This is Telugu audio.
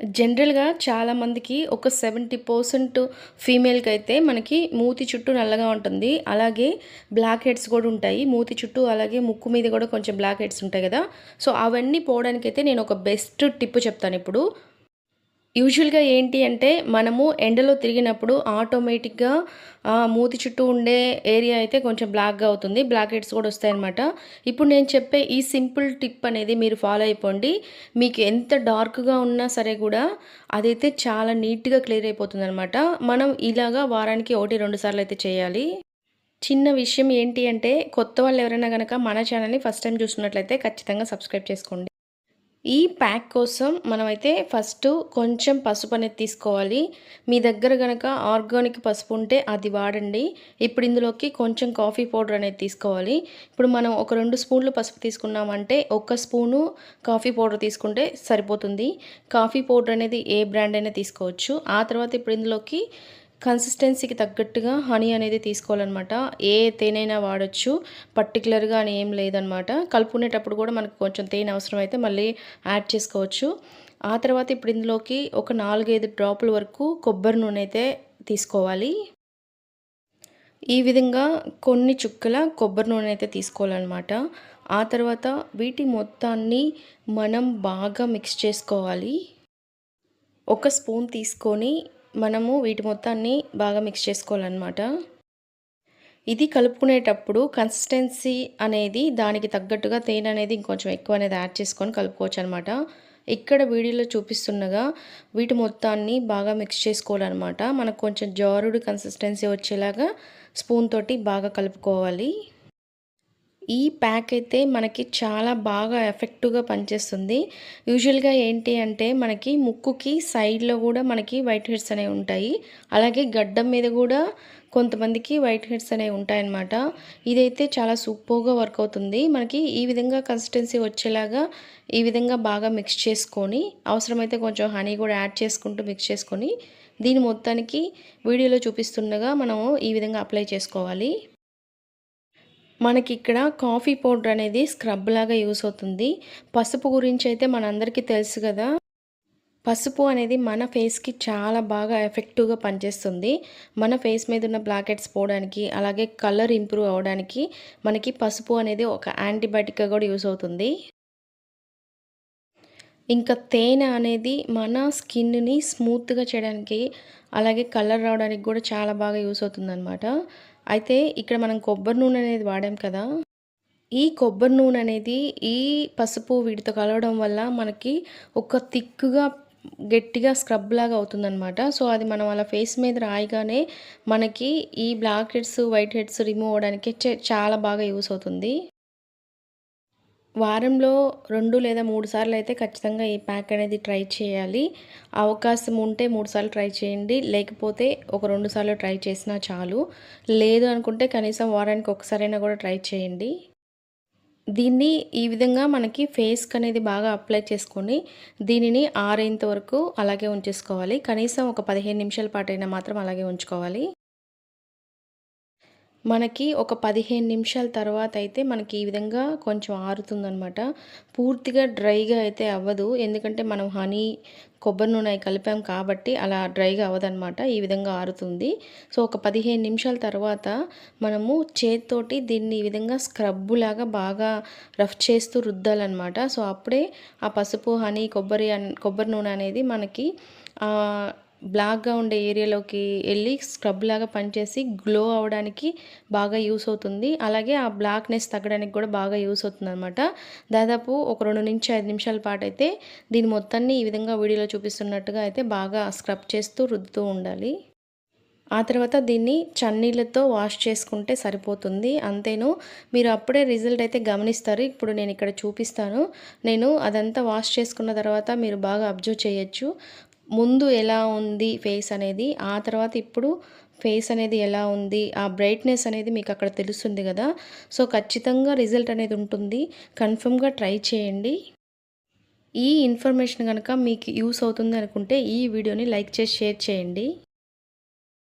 జనరల్‌గా చాలామందికి ఒక సెవెంటీ పర్సెంట్ ఫీమేల్కి అయితే మనకి మూతి చుట్టూ నల్లగా ఉంటుంది. అలాగే బ్లాక్ హెడ్స్ కూడా ఉంటాయి. మూతి చుట్టూ అలాగే ముక్కు మీద కూడా కొంచెం బ్లాక్ హెడ్స్ ఉంటాయి కదా సో, అవన్నీ పోవడానికైతే నేను ఒక బెస్ట్ టిప్ చెప్తానిప్పుడు. యూజువల్‌గా ఏంటి అంటే మనము ఎండలో తిరిగినప్పుడు ఆటోమేటిక్‌గా మూతి చుట్టూ ఉండే ఏరియా అయితే కొంచెం బ్లాక్‌గా అవుతుంది. బ్లాక్ హెడ్స్ కూడా వస్తాయన్నమాట. ఇప్పుడు నేను చెప్పే ఈ సింపుల్ టిప్ అనేది మీరు ఫాలో అయిపోండి. మీకు ఎంత డార్క్‌గా ఉన్నా సరే కూడా అదైతే చాలా నీట్‌గా క్లియర్ అయిపోతుంది అనమాట మనం ఇలాగా వారానికి ఒకటి రెండు సార్లు అయితే చేయాలి. చిన్న విషయం ఏంటి అంటే కొత్త వాళ్ళు ఎవరైనా కనుక మన ఛానల్‌ని ఫస్ట్ టైం చూస్తున్నట్లయితే ఖచ్చితంగా సబ్స్క్రైబ్ చేసుకోండి. ఈ ప్యాక్ కోసం మనమైతే ఫస్ట్ కొంచెం పసుపు అనేది తీసుకోవాలి. మీ దగ్గర గనక ఆర్గానిక్ పసుపు ఉంటే అది వాడండి. ఇప్పుడు ఇందులోకి కొంచెం కాఫీ పౌడర్ అనేది తీసుకోవాలి. ఇప్పుడు మనం ఒక రెండు స్పూన్లు పసుపు తీసుకున్నామంటే ఒక స్పూను కాఫీ పౌడర్ తీసుకుంటే సరిపోతుంది. కాఫీ పౌడర్ అనేది ఏ బ్రాండ్ అయినా తీసుకోవచ్చు. ఆ తర్వాత ఇప్పుడు ఇందులోకి కన్సిస్టెన్సీకి తగ్గట్టుగా హనీ అనేది తీసుకోవాలన్నమాట ఏ తేనైనా వాడొచ్చు. పర్టికులర్గా అని ఏం లేదనమాట. కలుపుకునేటప్పుడు కూడా మనకు కొంచెం తేనె అవసరమైతే మళ్ళీ యాడ్ చేసుకోవచ్చు. ఆ తర్వాత ఇప్పుడు ఇందులోకి ఒక 4, 5 డ్రాపుల వరకు కొబ్బరి నూనె అయితే తీసుకోవాలి. ఈ విధంగా కొన్ని చుక్కల కొబ్బరి నూనె అయితే తీసుకోవాలన్నమాట ఆ తర్వాత వీటి మొత్తాన్ని మనం బాగా మిక్స్ చేసుకోవాలి. ఒక స్పూన్ తీసుకొని మనము వీటి మొత్తాన్ని బాగా మిక్స్ చేసుకోవాలనమాట. ఇది కలుపుకునేటప్పుడు కన్సిస్టెన్సీ అనేది దానికి తగ్గట్టుగా తేనె అనేది ఇంకొంచెం ఎక్కువ అనేది యాడ్ చేసుకొని కలుపుకోవచ్చు అనమాట ఇక్కడ వీడియోలో చూపిస్తుండగా వీటి మొత్తాన్ని బాగా మిక్స్ చేసుకోవాలనమాట. మనకు కొంచెం జారుడు కన్సిస్టెన్సీ వచ్చేలాగా స్పూన్ తోటి బాగా కలుపుకోవాలి. ఈ ప్యాక్ అయితే మనకి చాలా బాగా ఎఫెక్టివ్‌గా పనిచేస్తుంది. యూజువల్‌గా ఏంటి అంటే మనకి ముక్కుకి సైడ్‌లో కూడా మనకి వైట్ హెడ్స్ అనేవి ఉంటాయి. అలాగే గడ్డం మీద కూడా కొంతమందికి వైట్ హెడ్స్ అనేవి ఉంటాయన్నమాట. ఇదైతే చాలా సూపర్‌గా వర్క్ అవుతుంది. మనకి ఈ విధంగా కన్సిస్టెన్సీ వచ్చేలాగా ఈ విధంగా బాగా మిక్స్ చేసుకొని అవసరమైతే కొంచెం హనీ కూడా యాడ్ చేసుకుంటూ మిక్స్ చేసుకొని దీని మొత్తానికి వీడియోలో చూపిస్తుండగా మనము ఈ విధంగా అప్లై చేసుకోవాలి. మనకి ఇక్కడ కాఫీ పౌడర్ అనేది స్క్రబ్ లాగా యూస్ అవుతుంది. పసుపు గురించి అయితే మనందరికీ తెలుసు కదా పసుపు అనేది మన ఫేస్‌కి చాలా బాగా ఎఫెక్టివ్‌గా పనిచేస్తుంది. మన ఫేస్ మీద ఉన్న బ్లాకెట్స్ పోవడానికి, అలాగే కలర్ ఇంప్రూవ్ అవ్వడానికి మనకి పసుపు అనేది ఒక యాంటీబయాటిక్‌గా కూడా యూస్ అవుతుంది. ఇంకా తేనె అనేది మన స్కిన్‌ని స్మూత్‌గా చేయడానికి, అలాగే కలర్ రావడానికి కూడా చాలా బాగా యూజ్ అవుతుందనమాట. అయితే ఇక్కడ మనం కొబ్బరి నూనె అనేది వాడాం కదా! ఈ కొబ్బరి నూనె అనేది ఈ పసుపు వీటితో కలవడం వల్ల మనకి ఒక థిక్‌గా గట్టిగా స్క్రబ్ లాగా అవుతుందనమాట. సో, అది మనం అలా ఫేస్ మీద రాయగానే మనకి ఈ black heads, white heads remove అవ్వడానికి చాలా బాగా యూస్ అవుతుంది. వారంలో రెండు లేదా మూడు సార్లు అయితే ఖచ్చితంగా ఈ ప్యాక్ అనేది ట్రై చేయాలి. అవకాశం ఉంటే మూడు సార్లు ట్రై చేయండి. లేకపోతే ఒక రెండు సార్లు ట్రై చేసినా చాలు. లేదు అనుకుంటే కనీసం వారానికి ఒకసారైనా కూడా ట్రై చేయండి. దీన్ని ఈ విధంగా మనకి ఫేస్‌కి అనేది బాగా అప్లై చేసుకొని దీనిని ఆరేంత వరకు అలాగే ఉంచేసుకోవాలి. కనీసం ఒక 15 నిమిషాల పాటైనా మాత్రం అలాగే ఉంచుకోవాలి. మనకి ఒక 15 నిమిషాల తర్వాత అయితే మనకి ఈ విధంగా కొంచెం ఆరుతుందనమాట. పూర్తిగా డ్రైగా అయితే అవ్వదు. ఎందుకంటే మనం హనీ, కొబ్బరి నూనె కలిపాం కాబట్టి అలా డ్రైగా అవ్వదనమాట. ఈ విధంగా ఆరుతుంది. సో, ఒక 15 నిమిషాల తర్వాత మనము చేత్తోటి దీన్ని ఈ విధంగా స్క్రబ్బులాగా బాగా రఫ్ చేస్తూ రుద్దాలన్నమాట సో, అప్పుడే ఆ పసుపు, హనీ, కొబ్బరి కొబ్బరి నూనె అనేది మనకి బ్లాక్‌గా ఉండే ఏరియాలోకి వెళ్ళి స్క్రబ్ లాగా పనిచేసి గ్లో అవ్వడానికి బాగా యూస్ అవుతుంది. అలాగే ఆ బ్లాక్‌నెస్ తగ్గడానికి కూడా బాగా యూజ్ అవుతుందనమాట. దాదాపు ఒక 2-5 నిమిషాల పాటైతే దీని మొత్తాన్ని ఈ విధంగా వీడియోలో చూపిస్తున్నట్టుగా అయితే బాగా స్క్రబ్ చేస్తూ రుద్దుతూ ఉండాలి. ఆ తర్వాత దీన్ని చన్నీళ్ళతో వాష్ చేసుకుంటే సరిపోతుంది. అంతేను. మీరు అప్పుడే రిజల్ట్ అయితే గమనిస్తారు. ఇప్పుడు నేను ఇక్కడ చూపిస్తాను. నేను అదంతా వాష్ చేసుకున్న తర్వాత మీరు బాగా అబ్జర్వ్ చేయొచ్చు. ముందు ఎలా ఉంది ఫేస్ అనేది, ఆ తర్వాత ఇప్పుడు ఫేస్ అనేది ఎలా ఉంది, ఆ బ్రైట్‌నెస్ అనేది మీకు అక్కడ తెలుస్తుంది కదా సో, ఖచ్చితంగా రిజల్ట్ అనేది ఉంటుంది. కన్ఫర్మ్‌గా ట్రై చేయండి. ఈ ఇన్ఫర్మేషన్ కనుక మీకు యూస్ అవుతుంది అనుకుంటే ఈ వీడియోని లైక్ చేసి షేర్ చేయండి.